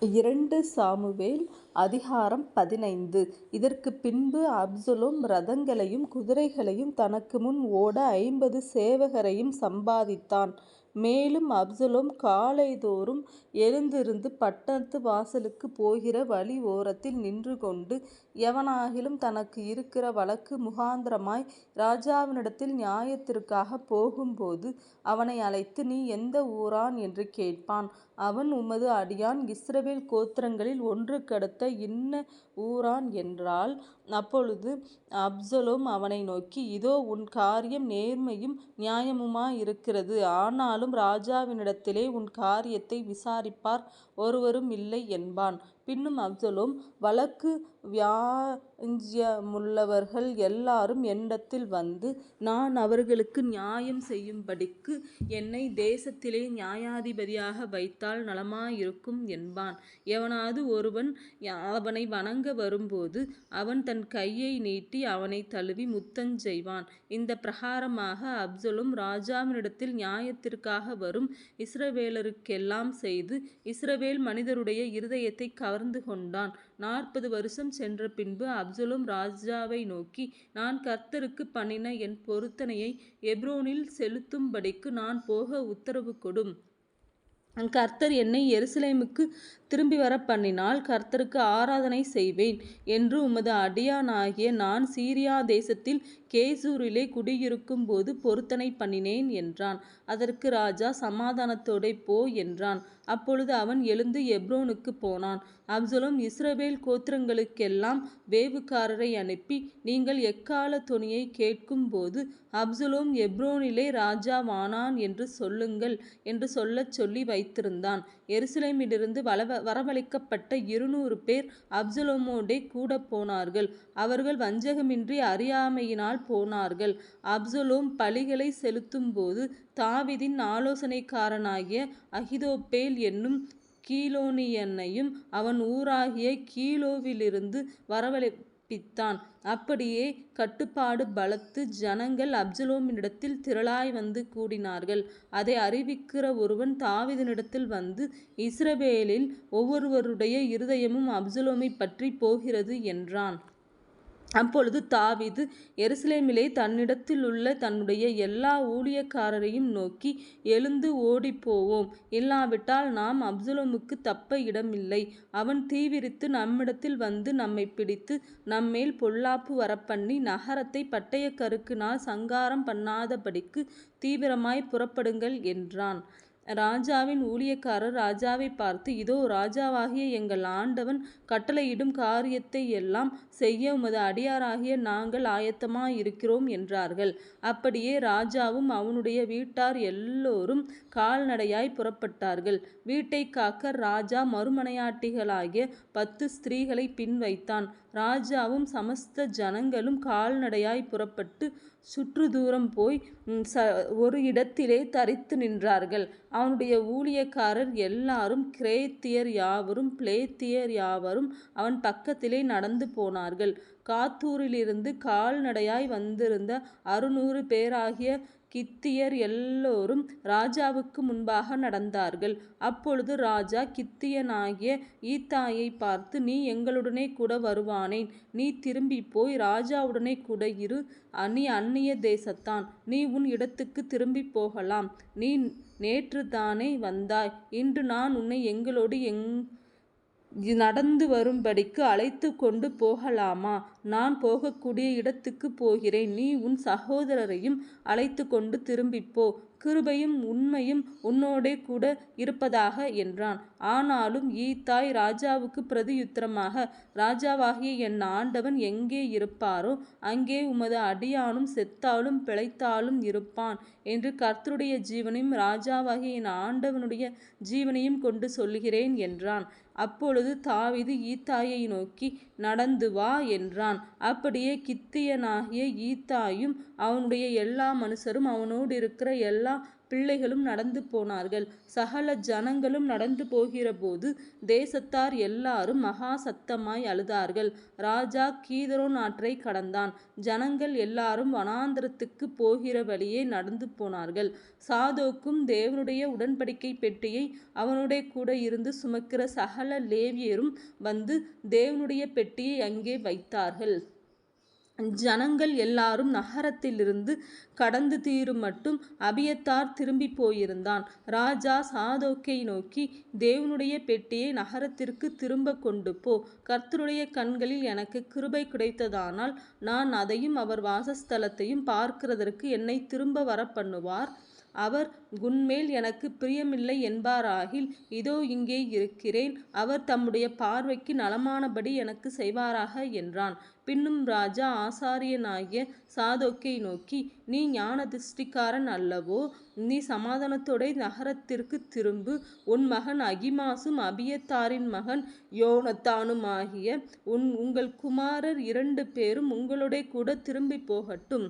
இரண்டு சாமுவேல் அதிகாரம் பதினைந்து இதற்குப் பின்பு அப்சலோம் ரதங்களையும் குதிரைகளையும் தனக்கு முன் ஓட ஐம்பது சேவகரையும் சம்பாதித்தான். மேலும் அப்சலோம் காலைதோறும் எழுந்திருந்து பட்டணத்து வாசலுக்கு போகிற வழி ஓரத்தில் நின்று கொண்டு எவனாகிலும் தனக்கு இருக்கிற வழக்கு முகாந்திரமாய் ராஜாவினிடத்தில் நியாயத்திற்காகப் போகும்போது அவனை அழைத்து நீ எந்த ஊரான்? என்று கேட்பான். அவன் உமது அடியான் இஸ்ரவேல் கோத்திரங்களில் ஒன்று கடத்த இன்ன ஊரான் என்றால் அப்பொழுது அப்சலோம் அவனை நோக்கி இதோ உன் காரியம் நேர்மையும் நியாயமுமாயிருக்கிறது. ஆனாலும் ராஜாவினிடத்திலே உன் காரியத்தை விசாரிப்பார் ஒருவரும் இல்லை என்பான். பின்னும் அப்சலோம் வழக்கு வியா முள்ளவர்கள் எல்லாரும் என்னிடத்தில் வந்து நான் அவர்களுக்கு நியாயம் செய்யும்படிக்கு என்னை தேசத்திலே நியாயாதிபதியாக வைத்தால் நலமாயிருக்கும் என்பான். எவனாவது ஒருவன் அவனை வணங்க வரும்போது அவன் தன் கையை நீட்டி அவனை தழுவி முத்தஞ்செய்வான் இந்த பிரகாரமாக அப்சலும் ராஜாவினிடத்தில் நியாயத்திற்காக வரும் இஸ்ரவேலருக்கெல்லாம் செய்து இஸ்ரவேல் மனிதருடைய இருதயத்தை கவர்ந்து கொண்டான் நாற்பது வருஷம் சென்ற பின்பு அப்சலோம் ராஜாவை நோக்கி நான் கர்த்தருக்கு பண்ணின என் பொருத்தனையை எப்ரோனில் செலுத்தும்படிக்கு நான் போக உத்தரவு கொடும். கர்த்தர் என்னை எருசலேமுக்கு திரும்பி வர பண்ணினால் கர்த்தருக்கு ஆராதனை செய்வேன் என்று உமது அடியானாகிய நான் சீரியா தேசத்தில் கேசூரிலே குடியிருக்கும் போது பொருத்தனை பண்ணினேன் என்றான். அதற்கு ராஜா சமாதானத்தோடே போ என்றான். அப்பொழுது அவன் எழுந்து எப்ரோனுக்குப் போனான். அப்சலோம் இஸ்ரவேல் கோத்திரங்களுக்கெல்லாம் வேவுக்காரரை அனுப்பி நீங்கள் எக்கால துணியை கேட்கும் கேட்கும்போது அப்சலோம் எப்ரோனிலே ராஜாவானான் என்று சொல்லுங்கள் என்று சொல்லச் சொல்லி வைத்திருந்தான். எருசலேமிலிருந்து வளவ வரவழைக்கப்பட்ட இருநூறு பேர் அப்சலோமோடே கூடப்போனார்கள். அவர்கள் வஞ்சகமின்றி அறியாமையினால் போனார்கள். அப்சலோம் பழிகளை செலுத்தும்போது தாவிதின் ஆலோசனைக்காரனாகிய அகிதோப்பேல் என்னும் கீலோனியனையும் அவன் ஊராகிய கீலோவிலிருந்து வரவழைப்பித்தான். அப்படியே கட்டுப்பாடு பலத்து ஜனங்கள் அப்சலோமினிடத்தில் திரளாய் வந்து கூடினார்கள். அதை அறிவிக்கிற ஒருவன் தாவிதனிடத்தில் வந்து இஸ்ரவேலில் ஒவ்வொருவருடைய இருதயமும் அப்சலோமை பற்றி போகிறது என்றான். அப்பொழுது தாவீது எருசலேமிலே தன்னிடத்திலுள்ள தன்னுடைய எல்லா ஊழியக்காரரையும் நோக்கி எழுந்து ஓடிப்போவோம். இல்லாவிட்டால் நாம் அப்சலோமுக்குத் தப்ப இடமில்லை. அவன் தீவிரித்து நம்மிடத்தில் வந்து நம்மை பிடித்து நம்மேல் பொல்லாப்பு வரப்பண்ணி நகரத்தைப் பட்டயக்கருக்கினால் சங்காரம் பண்ணாதபடிக்குத் தீவிரமாய் புறப்படுங்கள் என்றான். ராஜாவின் ஊழியக்காரர் ராஜாவைப் பார்த்து இதோ ராஜாவாகிய எங்கள் ஆண்டவன் கட்டளையிடும் காரியத்தை எல்லாம் செய்ய உமது அடியாராகிய நாங்கள் ஆயத்தமாயிருக்கிறோம் என்றார்கள். அப்படியே ராஜாவும் அவனுடைய வீட்டார் எல்லோரும் கால்நடையாய் புறப்பட்டார்கள். வீட்டை காக்க ராஜா மறுமனையாட்டிகளாகிய பத்து ஸ்திரீகளைப் பின் வைத்தான். ராஜாவும் சமஸ்த ஜனங்களும் கால்நடையாய் புறப்பட்டு சுற்று தூரம் போய் ச ஒரு இடத்திலே தரித்து நின்றார்கள். அவனுடைய ஊழியக்காரர் எல்லாரும் கிரேத்தியர் யாவரும் பிளேத்தியர் யாவரும் அவன் பக்கத்திலே நடந்து போனார்கள். காத்தூரிலிருந்து கால்நடையாய் வந்திருந்த அறுநூறு பேராகிய கித்தியர் எல்லோரும் ராஜாவுக்கு முன்பாக நடந்தார்கள். அப்பொழுது ராஜா கித்தியனாகிய ஈத்தாயை பார்த்து நீ எங்களுடனே கூட வருவானேன்? நீ திரும்பி போய் ராஜாவுடனே கூட இரு. நீ அந்நிய தேசத்தான். நீ உன் இடத்துக்கு திரும்பி போகலாம். நீ நேற்று தானே வந்தாய். இன்று நான் உன்னை எங்களோடு எங் நடந்து வரும்படிக்கு அழைத்துக்கொண்டு போகலாமா? நான் போகக்கூடிய இடத்துக்குப் போகிறேன். நீ உன் சகோதரரையும் அழைத்துக்கொண்டு திரும்பிப்போ. கிருபையும் உண்மையும் உன்னோடே கூட இருப்பதாக என்றான். ஆனாலும் ஈத்தாய் ராஜாவுக்குப் பிரதியுத்தரமாக ராஜாவாகிய என் ஆண்டவன் எங்கே இருப்பாரோ அங்கே உமது அடியானும் செத்தாலும் பிழைத்தாலும் இருப்பான் என்று கர்த்தருடைய ஜீவனையும் ராஜாவாகிய என் ஆண்டவனுடைய ஜீவனையும் கொண்டு சொல்லுகிறேன் என்றான். அப்பொழுது தாவிது ஈத்தாயை நோக்கி நடந்து வா என்றான். அப்படியே கித்தியனாகிய ஈத்தாயும் அவனுடைய எல்லா மனுஷரும் அவனோடு இருக்கிற எல்லா பிள்ளைகளும் நடந்து போனார்கள். சகல ஜனங்களும் நடந்து போகிறபோது தேசத்தார் எல்லாரும் மகா சத்தமாய் அழுதார்கள். ராஜா கீதரோன் ஆற்றைக் கடந்தான். ஜனங்கள் எல்லாரும் வனாந்திரத்துக்கு போகிற வழியே நடந்து போனார்கள். சாதோக்கும் தேவனுடைய உடன்படிக்கை பெட்டியை அவனுடைய கூட இருந்து சுமக்கிற சகல லேவியரும் வந்து தேவனுடைய பெட்டியை அங்கே வைத்தார்கள். ஜனங்கள் எல்லாரும் நகரத்திலிருந்து கடந்து தீரும் மட்டும் அபியத்தார் திரும்பி போயிருந்தான். ராஜா சாதோக்கை நோக்கி தேவனுடைய பெட்டியை நகரத்திற்கு திரும்ப கொண்டு போ கர்த்தருடைய கண்களில் எனக்கு கிருபை கிடைத்ததானால் நான் அதையும் அவர் வாசஸ்தலத்தையும் பார்க்கிறதற்கு என்னை திரும்ப வர பண்ணுவார் அவர் உன்மேல் எனக்கு பிரியமில்லை என்பாராகில் இதோ இங்கே இருக்கிறேன் அவர் தம்முடைய பார்வைக்கு நலமானபடி எனக்கு செய்வாராக என்றான். பின்னும் ராஜா ஆசாரியனாகிய சாதோக்கை நோக்கி நீ ஞான திருஷ்டிக்காரன் அல்லவோ? நீ சமாதானத்தோட நகரத்திற்குத் திரும்பு. உன் மகன் அகிமாசும் அபியத்தாரின் மகன் யோனத்தானுமாகிய உங்கள் குமாரர் இரண்டு பேரும் உங்களுடைய கூட திரும்பிப் போகட்டும்.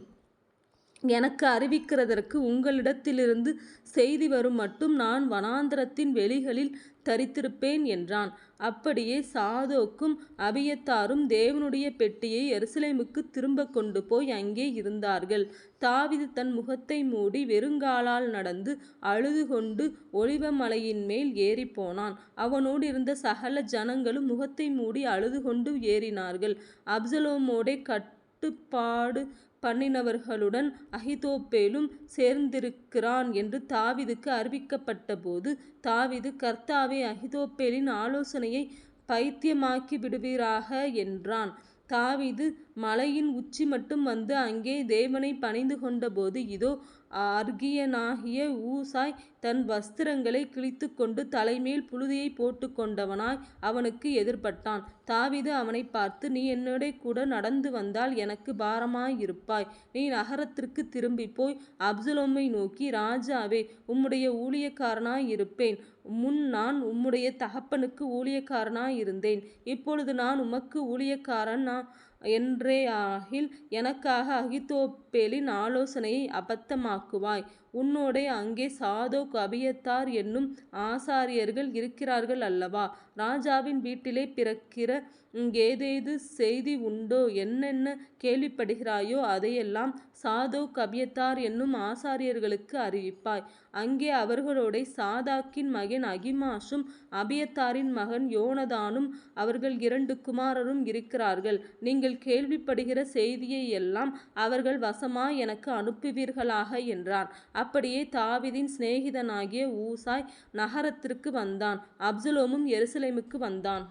எனக்கு அறிவிக்கிறதற்கு உங்களிடத்திலிருந்து செய்தி வருமட்டும் நான் வனாந்தரத்தின் வெளிகளில் தரித்திருப்பேன் என்றான். அப்படியே சாதோக்கும் அபியத்தாரும் தேவனுடைய பெட்டியை அரிசலேமுக்கு திரும்ப கொண்டு போய் அங்கே இருந்தார்கள். தாவிது தன் முகத்தை மூடி வெறுங்காலால் நடந்து அழுதுகொண்டு ஒலிவ போனான் ஏறிப்போனான். அவனோடிருந்த சகல ஜனங்களும் முகத்தை மூடி அழுதுகொண்டு ஏறினார்கள். அப்சலோமோடே கட்டுப்பாடு பண்ணினவர்களுடன் அகிதோப்பேலும் சேர்ந்திருக்கிறான் என்று தாவிதுக்கு அறிவிக்கப்பட்டபோது தாவிது கர்த்தாவே அஹிதோபேலின் ஆலோசனையை பைத்தியமாக்கி விடுவீராக என்றான். தாவீது மலையின் உச்சி மட்டும் வந்து அங்கே தேவனை பணிந்து கொண்டபோது இதோ. அர்கியனாகிய ஊசாய் தன் வஸ்திரங்களைக் கிழித்துக்கொண்டு தலைமேல் புழுதியைப் போட்டுக்கொண்டவனாய் அவனுக்கு எதிர்பட்டான் தாவிது அவனை பார்த்து நீ என்னோட கூட நடந்து வந்தால் எனக்கு பாரமாயிருப்பாய். நீ நகரத்திற்குத் திரும்பிப்போய் அப்சலோமை நோக்கி ராஜாவே உம்முடைய ஊழியக்காரனாய் இருப்பேன் முன் நான் உம்முடைய தகப்பனுக்கு ஊழியக்காரனாயிருந்தேன். இப்பொழுது நான் உமக்கு ஊழியக்காரன் என்றே ஆகில் எனக்காக அகித்தோப்பேலின் ஆலோசனையை அபத்தமாக்குவாய். உன்னோடே அங்கே சாதோக் அபியத்தார் என்னும் ஆசாரியர்கள் இருக்கிறார்கள் அல்லவா? ராஜாவின் வீட்டிலே பிறக்கிற ஏதேது செய்தி உண்டோ என்னென்ன கேள்விப்படுகிறாயோ அதையெல்லாம் சாதோக் அபியத்தார் என்னும் ஆசாரியர்களுக்கு அறிவிப்பாய். அங்கே அவர்களோட சாதாக்கின் மகன் அகிமாஷும் அபியத்தாரின் மகன் யோனதானும் அவர்கள் இரண்டு குமாரரும் இருக்கிறார்கள். நீங்கள் கேள்விப்படுகிற செய்தியை எல்லாம் அவர்கள் வசமாய் எனக்கு அனுப்புவீர்களாக என்றான். அப்படியே தாவிதின் சிநேகிதனாகிய ஊசாய் நகரத்திற்கு வந்தான். அப்சலோமும் எருசலேமுக்கு வந்தான்.